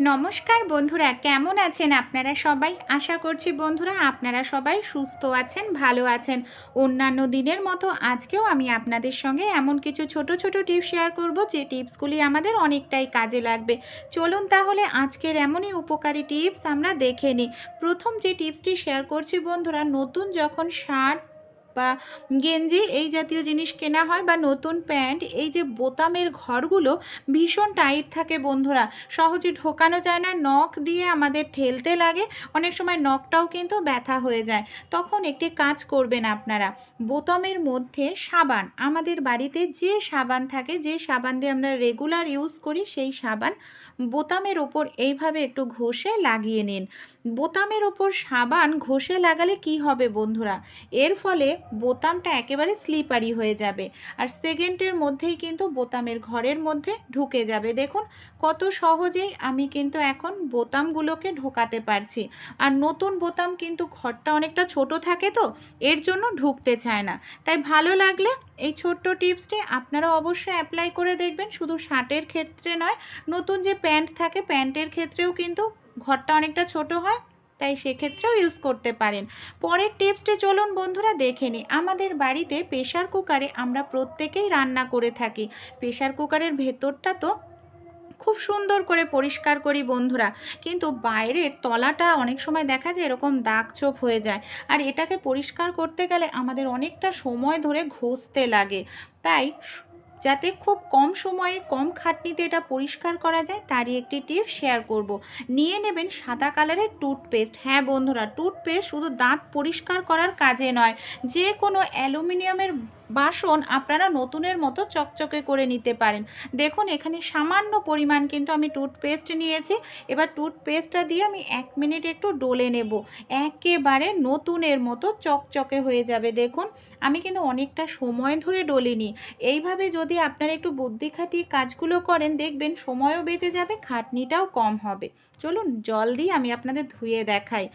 নমস্কার বন্ধুরা, কেমন আছেন আপনারা সবাই? আশা করছি বন্ধুরা আপনারা সবাই সুস্থ আছেন, ভালো আছেন। অন্যান্য দিনের মতো আজকেও আমি আপনাদের সঙ্গে এমন কিছু ছোট ছোট টিপস শেয়ার করব, যে টিপসগুলি আমাদের অনেকটাই কাজে লাগবে। চলুন তাহলে আজকের এমনই উপকারী টিপস আমরা দেখে নিই। প্রথম যে টিপসটি শেয়ার করছি বন্ধুরা, নতুন যখন শার্ট বা গেঞ্জি এই জাতীয় জিনিস কেনা হয় বা নতুন প্যান্ট, এই যে বোতামের ঘরগুলো ভীষণ টাইট থাকে বন্ধুরা। সহজে ঢোকানো যায় না, নখ দিয়ে আমাদের ঠেলতে লাগে, অনেক সময় নখটাও কিন্তু ব্যথা হয়ে যায়। তখন একটি কাজ করবেন আপনারা, বোতামের মধ্যে সাবান, আমাদের বাড়িতে যে সাবান থাকে, যে সাবান দিয়ে আমরা রেগুলার ইউজ করি, সেই সাবান বোতামের ওপর এইভাবে একটু ঘষে লাগিয়ে নিন। বোতামের ওপর সাবান ঘষে লাগালে কি হবে বন্ধুরা? এর ফলে বোতামটা একেবারে স্লিপারি হয়ে যাবে আর সেকেন্ডের মধ্যেই কিন্তু বোতামের ঘরের মধ্যে ঢুকে যাবে। দেখুন কত সহজেই আমি কিন্তু এখন বোতামগুলোকে ঢোকাতে পারছি। আর নতুন বোতাম কিন্তু ঘরটা অনেকটা ছোট থাকে তো, এর জন্য ঢুকতে চায় না। তাই ভালো লাগলে এই ছোট্ট টিপসটি আপনারা অবশ্যই অ্যাপ্লাই করে দেখবেন। শুধু শার্টের ক্ষেত্রে নয়, নতুন যে প্যান্ট থাকে, প্যান্টের ক্ষেত্রেও কিন্তু ঘরটা অনেকটা ছোট হয়, তাই সেক্ষেত্রেও ইউজ করতে পারেন। পরের টিপসটি চলুন বন্ধুরা দেখে নিই। আমাদের বাড়িতে প্রেশার কুকারে আমরা প্রত্যেকেই রান্না করে থাকি। প্রেশার কুকারের ভেতরটা তো খুব সুন্দর করে পরিষ্কার করি বন্ধুরা, কিন্তু বাইরের তলাটা অনেক সময় দেখা যায় এরকম দাগ ছোপ হয়ে যায়। আর এটাকে পরিষ্কার করতে গেলে আমাদের অনেকটা সময় ধরে ঘষতে লাগে। তাই যাতে খুব কম সময়ে কম খাটনিতে এটা পরিষ্কার করা যায়, তারই একটি টিপ শেয়ার করব। নিয়ে নেবেন সাদা কালারের টুথপেস্ট হ্যাঁ বন্ধুরা, টুথপেস্ট শুধু দাঁত পরিষ্কার করার কাজে নয় যে কোনো অ্যালুমিনিয়ামের বাসন আপনারা নতুনের মতো চকচকে করে নিতে পারেন। দেখুন, এখানে সামান্য পরিমাণ কিন্তু আমি টুথপেস্ট নিয়েছি। এবার টুথপেস্টটা দিয়ে আমি এক মিনিট একটু ডলে নেব। একেবারে নতুনের মতো চকচকে হয়ে যাবে। দেখুন, আমি কিন্তু অনেকটা সময় ধরে ডলিনি। এইভাবে যদি আপনারা একটু বুদ্ধি খাটিয়ে কাজগুলো করেন, দেখবেন সময়ও বেঁচে যাবে, খাটনিটাও কম হবে। চলুন জল দিয়ে আমি আপনাদের ধুয়ে দেখাই।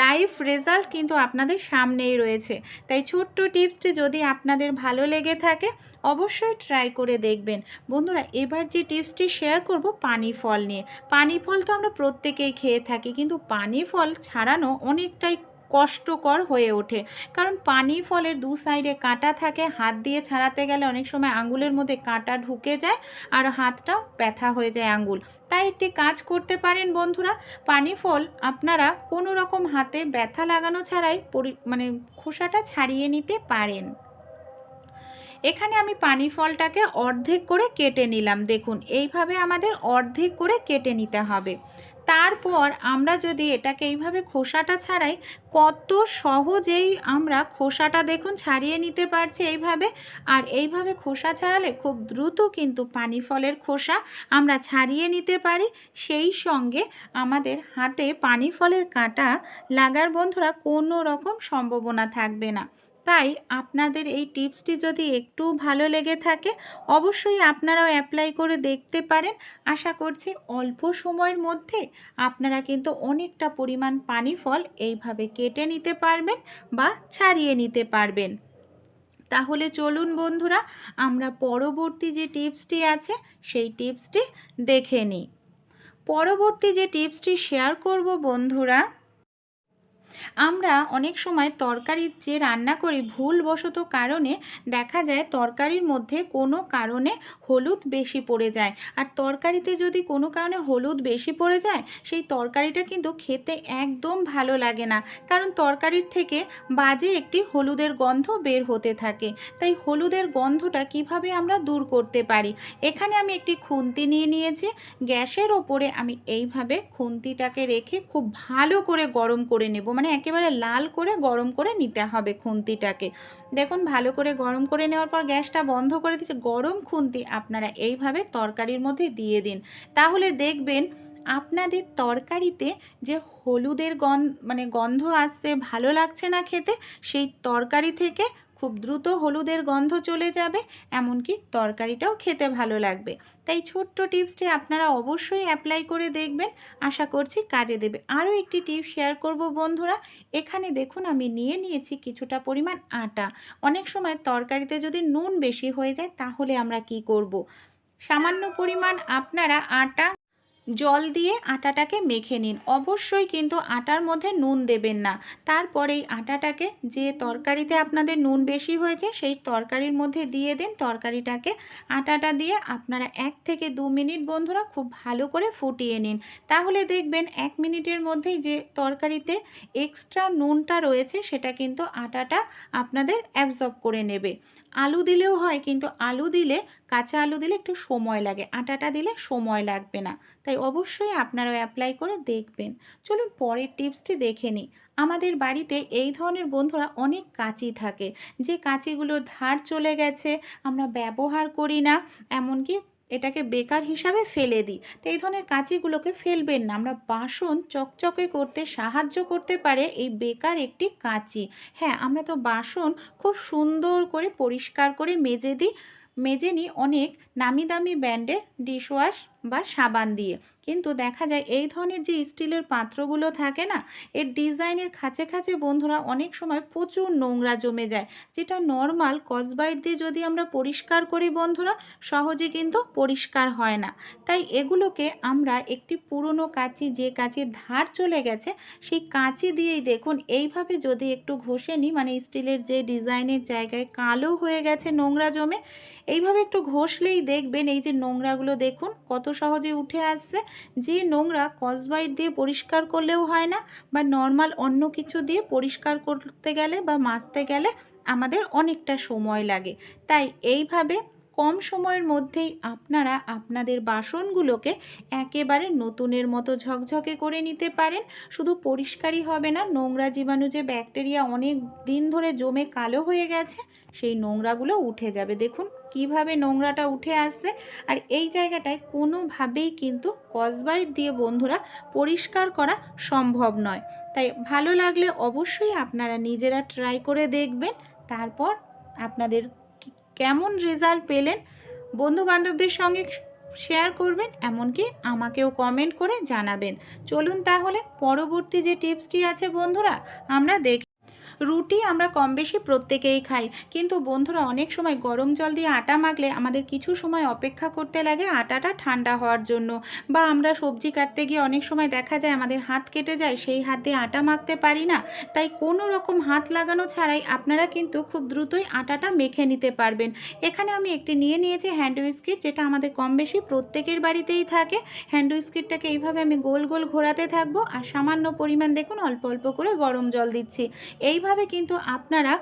লাইভ রেজাল্ট কিন্তু আপনাদের সামনেই রয়েছে। তাই ছোট্ট টিপসটি যদি আপনাদের ভালো লেগে থাকে, অবশ্যই ট্রাই করে দেখবেন। বন্ধুরা, এবার যে টিপসটি শেয়ার করব পানি ফল নিয়ে। পানি ফল তো আমরা প্রত্যেকেই খেয়ে থাকি, কিন্তু পানি ফল ছাড়ানো অনেকটাই কষ্টকর হয়ে ওঠে। কারণ পানি ফলের দু সাইডে কাঁটা থাকে, হাত দিয়ে ছাড়াতে গেলে অনেক সময় আঙ্গুলের মধ্যে কাঁটা ঢুকে যায় আর হাতটাও ব্যথা হয়ে যায় আঙ্গুল। তাই একটি কাজ করতে পারেন বন্ধুরা, পানি ফল আপনারা কোনো রকম হাতে ব্যথা লাগানো ছাড়াই পরি মানে খোসাটা ছাড়িয়ে নিতে পারেন। এখানে আমি পানি ফলটাকে অর্ধেক করে কেটে নিলাম। দেখুন, এইভাবে আমাদের অর্ধেক করে কেটে নিতে হবে। তারপর আমরা যদি এটাকে এইভাবে খোসাটা ছাড়াই, কত সহজেই আমরা খোসাটা দেখুন ছাড়িয়ে নিতে পারছি এইভাবে। আর এইভাবে খোসা ছাড়ালে খুব দ্রুত কিন্তু পানি ফলের খোসা আমরা ছাড়িয়ে নিতে পারি। সেই সঙ্গে আমাদের হাতে পানি ফলের কাঁটা লাগার বন্ধুরা কোনো রকম সম্ভাবনা থাকবে না। তাই আপনাদের এই টিপসটি যদি একটু ভালো লেগে থাকে, অবশ্যই আপনারাও অ্যাপ্লাই করে দেখতে পারেন। আশা করছি অল্প সময়ের মধ্যে আপনারা কিন্তু অনেকটা পরিমাণ পানি ফল এইভাবে কেটে নিতে পারবেন বা ছাড়িয়ে নিতে পারবেন। তাহলে চলুন বন্ধুরা, আমরা পরবর্তী যে টিপসটি আছে, সেই টিপসটি দেখে নিই। পরবর্তী যে টিপসটি শেয়ার করব বন্ধুরা আমরা অনেক সময় তরকারি যে রান্না করি ভুলবশত কারণে দেখা যায় তরকারির মধ্যে কোনো কারণে হলুদ বেশি পড়ে যায়। আর তরকারিতে যদি কোনো কারণে হলুদ বেশি পড়ে যায়, সেই তরকারিটা কিন্তু খেতে একদম ভালো লাগে না। কারণ তরকারির থেকে বাজে একটি হলুদের গন্ধ বের হতে থাকে। তাই হলুদের গন্ধটা কীভাবে আমরা দূর করতে পারি? এখানে আমি একটি খুন্তি নিয়ে নিয়েছি। গ্যাসের ওপরে আমি এইভাবে খুন্তিটাকে রেখে খুব ভালো করে গরম করে নেব। মানে একেবারে লাল করে গরম করে নিতে হবে খুন্তিটাকে। দেখুন, ভালো করে গরম করে নেওয়ার পর গ্যাসটা বন্ধ করে দিচ্ছে গরম খুন্তি আপনারা এইভাবে তরকারির মধ্যে দিয়ে দিন। তাহলে দেখবেন আপনাদের তরকারিতে যে হলুদের গন্ধ মানে গন্ধ আসছে, ভালো লাগছে না খেতে, সেই তরকারি থেকে খুব দ্রুত হলুদের গন্ধ চলে যাবে, এমনকি তরকারিটাও খেতে ভালো লাগবে। তাই ছোট্ট টিপসটি আপনারা অবশ্যই অ্যাপ্লাই করে দেখবেন। আশা করছি কাজে দেবে। আরও একটি টিপস শেয়ার করব বন্ধুরা। এখানে দেখুন, আমি নিয়ে নিয়েছি কিছুটা পরিমাণ আটা। অনেক সময় তরকারিতে যদি নুন বেশি হয়ে যায়, তাহলে আমরা কি করব। সামান্য পরিমাণ আপনারা আটা জল দিয়ে আটাটাকে মেখে নিন। অবশ্যই কিন্তু আটার মধ্যে নুন দেবেন না। তারপর এই আটাটাকে যে তরকারিতে আপনাদের নুন বেশি হয়েছে, সেই তরকারির মধ্যে দিয়ে দিন। তরকারিটাকে আটাটা দিয়ে আপনারা এক থেকে দু মিনিট বন্ধুরা খুব ভালো করে ফুটিয়ে নিন। তাহলে দেখবেন এক মিনিটের মধ্যেই যে তরকারিতে এক্সট্রা নুনটা রয়েছে, সেটা কিন্তু আটাটা আপনাদের অ্যাবজর্ব করে নেবে। আলু দিলেও হয়, কিন্তু আলু দিলে, কাঁচা আলু দিলে একটু সময় লাগে। আটাটা দিলে সময় লাগবে না। তাই অবশ্যই আপনারা অ্যাপ্লাই করে দেখবেন। চলুন পরের টিপসটি দেখে নিই। আমাদের বাড়িতে এই ধরনের বন্ধুরা অনেক কাঁচি থাকে। যে কাঁচিগুলোর ধার চলে গেছে, আমরা ব্যবহার করি না, এমনকি এটাকে বেকার হিসাবে ফেলে দিই। তো এই ধরনের কাঁচিগুলোকে ফেলবেন না। আমরা বাসন চকচকে করতে সাহায্য করতে পারে এই বেকার একটি কাঁচি। হ্যাঁ আমরা তো বাসন খুব সুন্দর করে পরিষ্কার করে মেজে দিই। মেজে নিই অনেক নামি দামি ব্র্যান্ডের ডিশওয়াশ বা সাবান দিয়ে। কিন্তু দেখা যায় এই ধরনের যে স্টিলের পাত্রগুলো থাকে না, এর ডিজাইনের খাঁচে খাঁচে বন্ধুরা অনেক সময় প্রচুর নোংরা জমে যায়। যেটা নর্মাল কসবাইট দিয়ে যদি আমরা পরিষ্কার করি বন্ধুরা, সহজে কিন্তু পরিষ্কার হয় না। তাই এগুলোকে আমরা একটি পুরনো কাঁচি, যে কাঁচির ধার চলে গেছে, সেই কাঁচি দিয়েই দেখুন, এইভাবে যদি একটু ঘষে নিই মানে স্টিলের যে ডিজাইনের জায়গায় কালো হয়ে গেছে নোংরা জমে, এইভাবে একটু ঘষলেই দেখবেন, এই যে নোংরাগুলো দেখুন, কত সহজে উঠে আসছে। যে নোংরা কসবাইট দিয়ে পরিষ্কার করলেও হয় না বা নর্মাল অন্য কিছু দিয়ে পরিষ্কার করতে গেলে বা মাজতে গেলে আমাদের অনেকটা সময় লাগে। তাই এইভাবে কম সময়ের মধ্যেই আপনারা আপনাদের বাসনগুলোকে একেবারে নতুনের মতো ঝকঝকে করে নিতে পারেন। শুধু পরিষ্কারই হবে না, নোংরা জীবাণু যে ব্যাকটেরিয়া অনেক দিন ধরে জমে কালো হয়ে গেছে, সেই নোংরাগুলো উঠে যাবে। দেখুন কীভাবে নোংরাটা উঠে আসছে আর এই জায়গাটায় কোনোভাবেই কিন্তু কসবাইট দিয়ে বন্ধুরা পরিষ্কার করা সম্ভব নয়। তাই ভালো লাগলে অবশ্যই আপনারা নিজেরা ট্রাই করে দেখবেন। তারপর আপনাদের কেমন রেজাল্ট পেলেন বন্ধু বান্ধবদের সঙ্গে শেয়ার করবেন, এমনকি আমাকেও কমেন্ট করে জানাবেন। চলুন তাহলে পরবর্তী যে টিপসটি আছে বন্ধুরা, আমরা দেখি রুটি আমরা কম বেশি প্রত্যেকেই খাই। কিন্তু বন্ধুরা, অনেক সময় গরম জল দিয়ে আটা মাখলে আমাদের কিছু সময় অপেক্ষা করতে লাগে আটাটা ঠান্ডা হওয়ার জন্য। বা আমরা সবজি কাটতে গিয়ে অনেক সময় দেখা যায় আমাদের হাত কেটে যায়, সেই হাত দিয়ে আটা মাখতে পারি না। তাই কোনো রকম হাত লাগানো ছাড়াই আপনারা কিন্তু খুব দ্রুতই আটাটা মেখে নিতে পারবেন। এখানে আমি একটি নিয়ে নিয়েছি হ্যান্ড উইস্কিট যেটা আমাদের কম বেশি প্রত্যেকের বাড়িতেই থাকে। হ্যান্ড উইস্কিটটাকে এইভাবে আমি গোল গোল ঘোরাতে থাকব। আর সামান্য পরিমাণ দেখুন, অল্প অল্প করে গরম জল দিচ্ছি। এইভাবে এইভাবে কিন্তু আপনারা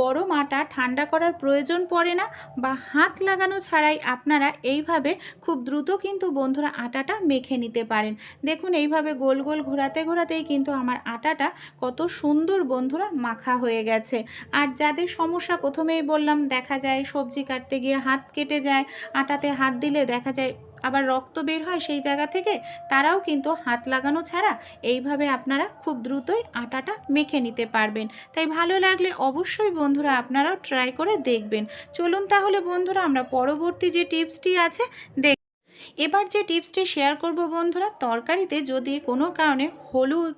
গরম আটা ঠান্ডা করার প্রয়োজন পড়ে না বা হাত লাগানো ছাড়াই আপনারা এইভাবে খুব দ্রুত কিন্তু বন্ধুরা আটাটা মেখে নিতে পারেন। দেখুন, এইভাবে গোল গোল ঘোরাতে ঘোরাতেই কিন্তু আমার আটাটা কত সুন্দর বন্ধুরা মাখা হয়ে গেছে। আর যাদের সমস্যা প্রথমেই বললাম, দেখা যায় সবজি কাটতে গিয়ে হাত কেটে যায়, আটাতে হাত দিলে দেখা যায় আবার রক্ত বের হয় সেই জায়গা থেকে, তারাও কিন্তু হাত লাগানো ছাড়া এইভাবে আপনারা খুব দ্রুতই আটাটা মেখে নিতে পারবেন। তাই ভালো লাগলে অবশ্যই বন্ধুরা আপনারাও ট্রাই করে দেখবেন। চলুন তাহলে বন্ধুরা আমরা পরবর্তী যে টিপসটি আছে দেখ এবার যে টিপসটি শেয়ার করব বন্ধুরা, তরকারিতে যদি কোনো কারণে হলুদ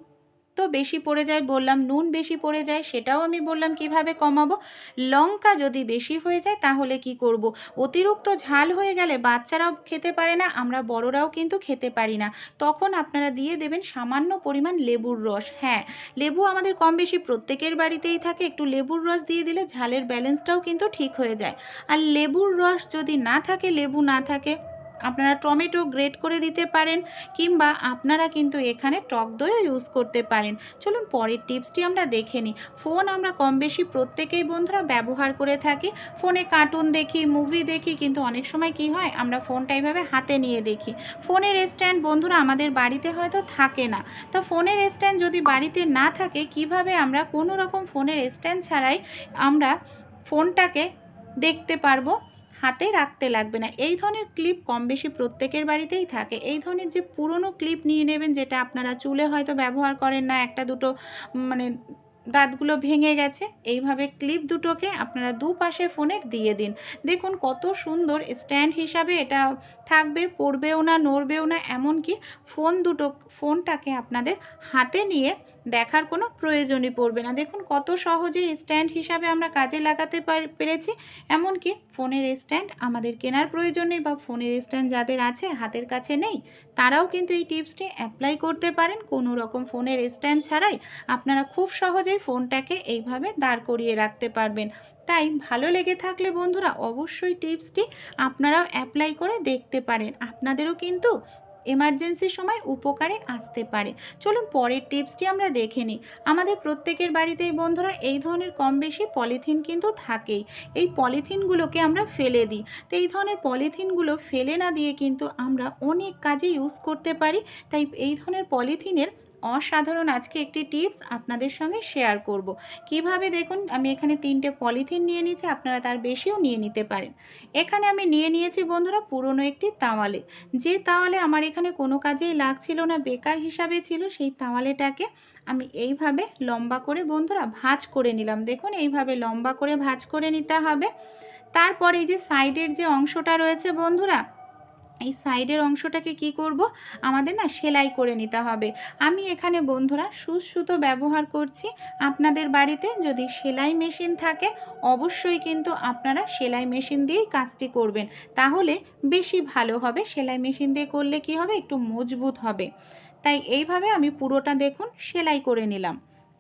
তো বেশি পড়ে যায়, বললাম নুন বেশি পড়ে যায়, সেটাও আমি বললাম কীভাবে কমাবো? লঙ্কা যদি বেশি হয়ে যায় তাহলে কি করব। অতিরিক্ত ঝাল হয়ে গেলে বাচ্চারাও খেতে পারে না, আমরা বড়রাও কিন্তু খেতে পারি না। তখন আপনারা দিয়ে দেবেন সামান্য পরিমাণ লেবুর রস। হ্যাঁ লেবু আমাদের কম বেশি প্রত্যেকের বাড়িতেই থাকে, একটু লেবুর রস দিয়ে দিলে ঝালের ব্যালেন্সটাও কিন্তু ঠিক হয়ে যায়। আর লেবুর রস যদি না থাকে, লেবু না থাকে আপনারা টমেটো গ্রেট করে দিতে পারেন কিংবা আপনারা কিন্তু এখানে টক দইও ইউজ করতে পারেন। চলুন পরের টিপসটি আমরা দেখে নিই। ফোন আমরা কম বেশি প্রত্যেকেই বন্ধুরা ব্যবহার করে থাকি। ফোনে কার্টুন দেখি মুভি দেখি, কিন্তু অনেক সময় কি হয়, আমরা ফোনটা এইভাবে হাতে নিয়ে দেখি। ফোনের স্ট্যান্ড বন্ধুরা আমাদের বাড়িতে হয়তো থাকে না। তো ফোনের স্ট্যান্ড যদি বাড়িতে না থাকে, কীভাবে আমরা কোনো রকম ফোনের স্ট্যান্ড ছাড়াই আমরা ফোনটাকে দেখতে পারব? হাতে রাখতে লাগবে না। এই ধরনের ক্লিপ কম বেশি প্রত্যেকের বাড়িতেই থাকে। এই ধরনের যে পুরনো ক্লিপ নিয়ে নেবেন, যেটা আপনারা চুলে হয়তো ব্যবহার করেন না, একটা দুটো মানে দাঁতগুলো ভেঙে গেছে, এইভাবে ক্লিপ দুটোকে আপনারা দুপাশে ফোনের দিয়ে দিন। দেখুন কত সুন্দর স্ট্যান্ড হিসাবে এটা থাকবে, পড়বেও না, নড়বেও না, এমনকি ফোন দুটো ফোনটাকে আপনাদের হাতে নিয়ে দেখার কোনো প্রয়োজনই পড়বে না। দেখুন, কত সহজেই স্ট্যান্ড হিসাবে আমরা কাজে লাগাতে পার- পেরেছি। এমনকি ফোনের স্ট্যান্ড আমাদের কেনার প্রয়োজন নেই বা ফোনের স্ট্যান্ড যাদের আছে, হাতের কাছে নেই, তারাও কিন্তু এই টিপসটি অ্যাপ্লাই করতে পারেন। কোনো রকম ফোনের স্ট্যান্ড ছাড়াই আপনারা খুব সহজেই ফোনটাকে এইভাবে দাঁড় করিয়ে রাখতে পারবেন। তাই ভালো লেগে থাকলে বন্ধুরা, অবশ্যই টিপসটি আপনারাও অ্যাপ্লাই করে দেখতে পারেন। আপনাদেরও কিন্তু এমার্জেন্সির সময় উপকারে আসতে পারে। চলুন পরের টিপসটি আমরা দেখে নিই। আমাদের প্রত্যেকের বাড়িতেই বন্ধুরা এই ধরনের কম বেশি পলিথিন কিন্তু থাকেই। এই পলিথিনগুলোকে আমরা ফেলে দিই। তো এই ধরনের পলিথিনগুলো ফেলে না দিয়ে কিন্তু আমরা অনেক কাজে ইউজ করতে পারি। তাই এই ধরনের পলিথিনের অসাধারণ আজকে একটি টিপস আপনাদের সঙ্গে শেয়ার করব। কীভাবে দেখুন, আমি এখানে তিনটে পলিথিন নিয়ে নিয়েছি, আপনারা তার বেশিও নিয়ে নিতে পারেন। এখানে আমি নিয়ে নিয়েছি বন্ধুরা পুরনো একটি তাওয়ালে। যে তাওয়ালে আমার এখানে কোনো কাজেই লাগছিল না, বেকার হিসাবে ছিল, সেই তাওয়ালেটাকে আমি এইভাবে লম্বা করে বন্ধুরা ভাঁজ করে নিলাম। দেখুন, এইভাবে লম্বা করে ভাঁজ করে নিতে হবে। তারপর এই যে সাইডের যে অংশটা রয়েছে বন্ধুরা এই সাইডের অংশটাকে কি করব? আমাদের না সেলাই করে নিতে হবে। আমি এখানে বন্ধুরা সুচ সুতো ব্যবহার করছি। আপনাদের বাড়িতে যদি সেলাই মেশিন থাকে, অবশ্যই কিন্তু আপনারা সেলাই মেশিন দিয়েই কাজটি করবেন। তাহলে বেশি ভালো হবে। সেলাই মেশিন দিয়ে করলে কি হবে? একটু মজবুত হবে। তাই এইভাবে আমি পুরোটা দেখুন, সেলাই করে নিলাম।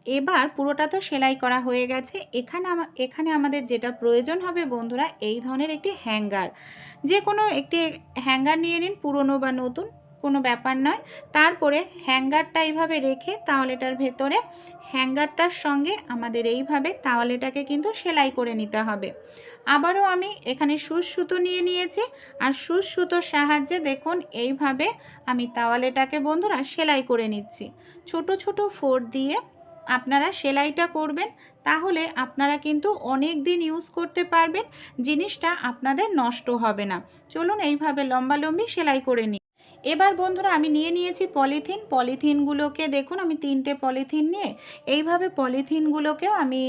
এবার পুরোটা তো সেলাই করা হয়ে গেছে। এখানে এখানে আমাদের যেটা প্রয়োজন হবে বন্ধুরা, এই ধরনের একটি হ্যাঙ্গার। যে কোনো একটি হ্যাঙ্গার নিয়ে নিন, পুরনো বা নতুন, কোনো ব্যাপার নয়। তারপরে হ্যাঙ্গারটা এইভাবে রেখে তাওয়ালেটার ভেতরে হ্যাঙ্গারটার সঙ্গে আমাদের এইভাবে তাওয়ালেটাকে কিন্তু সেলাই করে নিতে হবে। আবারও আমি এখানে সুচ সুতো নিয়ে নিয়েছি। আর সুচ সুতোর সাহায্যে দেখুন, এইভাবে আমি তাওয়ালেটাকে বন্ধুরা সেলাই করে নিচ্ছি। ছোট ছোট ফোর দিয়ে আপনারা সেলাইটা করবেন, তাহলে আপনারা কিন্তু অনেক দিন ইউজ করতে পারবেন, জিনিসটা আপনাদের নষ্ট হবে না। চলুন এইভাবে লম্বালম্বি সেলাই করে নিই। এবার বন্ধুরা আমি নিয়ে নিয়েছি পলিথিন, পলিথিনগুলোকে দেখুন আমি তিনটে পলিথিন নিয়ে এইভাবে পলিথিনগুলোকেও আমি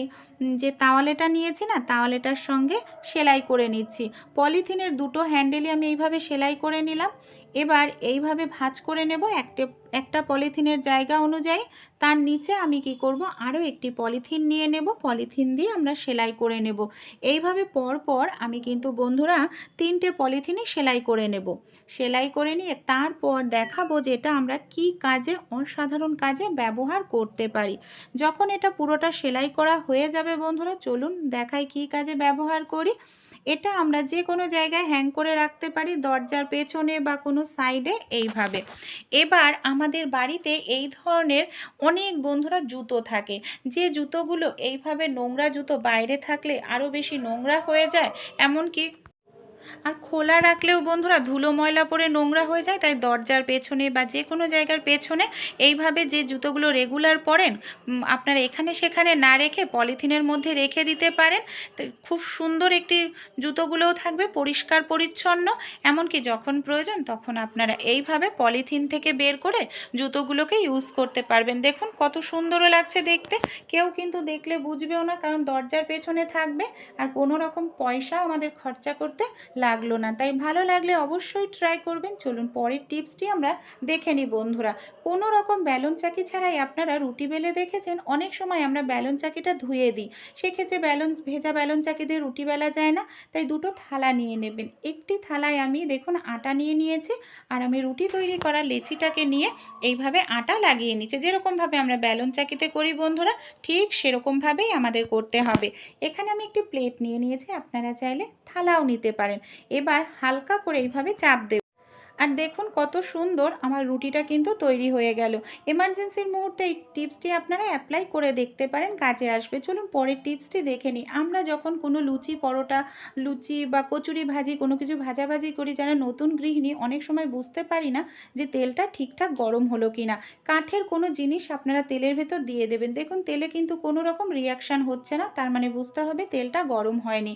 যে তাওয়ালেটা নিয়েছি না, তাওয়ালেটার সঙ্গে সেলাই করে নিচ্ছি। পলিথিনের দুটো হ্যান্ডেলই আমি এইভাবে সেলাই করে নিলাম। এবার এইভাবে ভাঁজ করে নেব একটা একটা পলিথিনের জায়গা অনুযায়ী। তার নিচে আমি কি করব? আরও একটি পলিথিন নিয়ে নেব। পলিথিন দিয়ে আমরা সেলাই করে নেব। এইভাবে পর পর আমি কিন্তু বন্ধুরা তিনটে পলিথিনই সেলাই করে নেব। সেলাই করে নিয়ে তারপর দেখাবো যে এটা আমরা কি কাজে, অসাধারণ কাজে ব্যবহার করতে পারি। যখন এটা পুরোটা সেলাই করা হয়ে যাবে বন্ধুরা, চলুন দেখাই কি কাজে ব্যবহার করি। এটা আমরা যে কোনো জায়গায় হ্যাং করে রাখতে পারি, দরজার পেছনে বা কোনো সাইডে এইভাবে। এবার আমাদের বাড়িতে এই ধরনের অনেক বন্ধুরা জুতো থাকে। যে জুতোগুলো এইভাবে নোংরা জুতো বাইরে থাকলে আরও বেশি নোংরা হয়ে যায়, এমনকি আর খোলা রাখলেও বন্ধুরা ধুলো ময়লা পড়ে নোংরা হয়ে যায়, তাই দরজার পেছনে বা যে কোনো জায়গার পেছনে এইভাবে যে জুতোগুলো রেগুলার পরেন আপনারা এখানে সেখানে না রেখে পলিথিনের মধ্যে রেখে দিতে পারেন। খুব সুন্দর একটি জুতোগুলোও থাকবে, পরিষ্কার পরিচ্ছন্ন। এমনকি যখন প্রয়োজন তখন আপনারা এইভাবে পলিথিন থেকে বের করে জুতোগুলোকে ইউজ করতে পারবেন। দেখুন কত সুন্দরও লাগছে দেখতে। কেউ কিন্তু দেখলে বুঝবেও না, কারণ দরজার পেছনে থাকবে। আর কোনো রকম পয়সা আমাদের খরচা করতে লাগল না। তাই ভালো লাগলে অবশ্যই ট্রাই করবেন। চলুন পরের টিপসটি আমরা দেখে নিই বন্ধুরা। কোনো রকম ব্যালন চাকি ছাড়াই আপনারা রুটি বেলে দেখেছেন, অনেক সময় আমরা ব্যালন চাকিটা ধুয়ে দিই। সেক্ষেত্রে ব্যালন, ভেজা ব্যালন চাকি দিয়ে রুটি বেলা যায় না, তাই দুটো থালা নিয়ে নেবেন। একটি থালায় আমি দেখুন আটা নিয়ে নিয়েছি, আর আমি রুটি তৈরি করা লেচিটাকে নিয়ে এইভাবে আটা লাগিয়ে নিচ্ছি। যেরকমভাবে আমরা ব্যালন চাকিতে করি বন্ধুরা, ঠিক সেরকমভাবেই আমাদের করতে হবে। এখানে আমি একটি প্লেট নিয়ে নিয়েছি, আপনারা চাইলে থালাও নিতে পারেন। এবার হালকা করে এইভাবে চাপ দেব। আর দেখুন কত সুন্দর আমার রুটিটা কিন্তু তৈরি হয়ে গেল। এমার্জেন্সির মুহূর্তে এই টিপসটি আপনারা অ্যাপ্লাই করে দেখতে পারেন, কাজে আসবে। চলুন পরের টিপসটি দেখে নিই। আমরা যখন কোনো লুচি, পরোটা, লুচি বা কচুরি ভাজি, কোনো কিছু ভাজাভাজি করি, যারা নতুন গৃহিণী অনেক সময় বুঝতে পারি না যে তেলটা ঠিকঠাক গরম হলো কি না কাঠের কোনো জিনিস আপনারা তেলের ভেতর দিয়ে দেবেন। দেখুন তেলে কিন্তু কোনো রকম রিয়াকশান হচ্ছে না, তার মানে বুঝতে হবে তেলটা গরম হয়নি।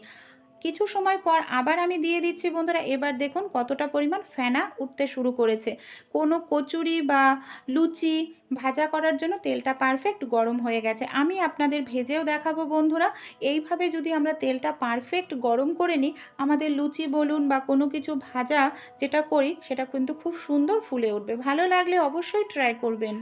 কিছু সময় পর আবার আমি দিয়ে দিচ্ছি বন্ধুরা। এবার দেখুন কতটা পরিমাণ ফেনা উঠতে শুরু করেছে। কোনো কচুরি বা লুচি ভাজা করার জন্য তেলটা পারফেক্ট গরম হয়ে গেছে। আমি আপনাদের ভেজেও দেখাবো বন্ধুরা। এইভাবে যদি আমরা তেলটা পারফেক্ট গরম করে নিই, আমাদের লুচি বলুন বা কোনো কিছু ভাজা যেটা করি, সেটা কিন্তু খুব সুন্দর ফুলে উঠবে। ভালো লাগলে অবশ্যই ট্রাই করবেন।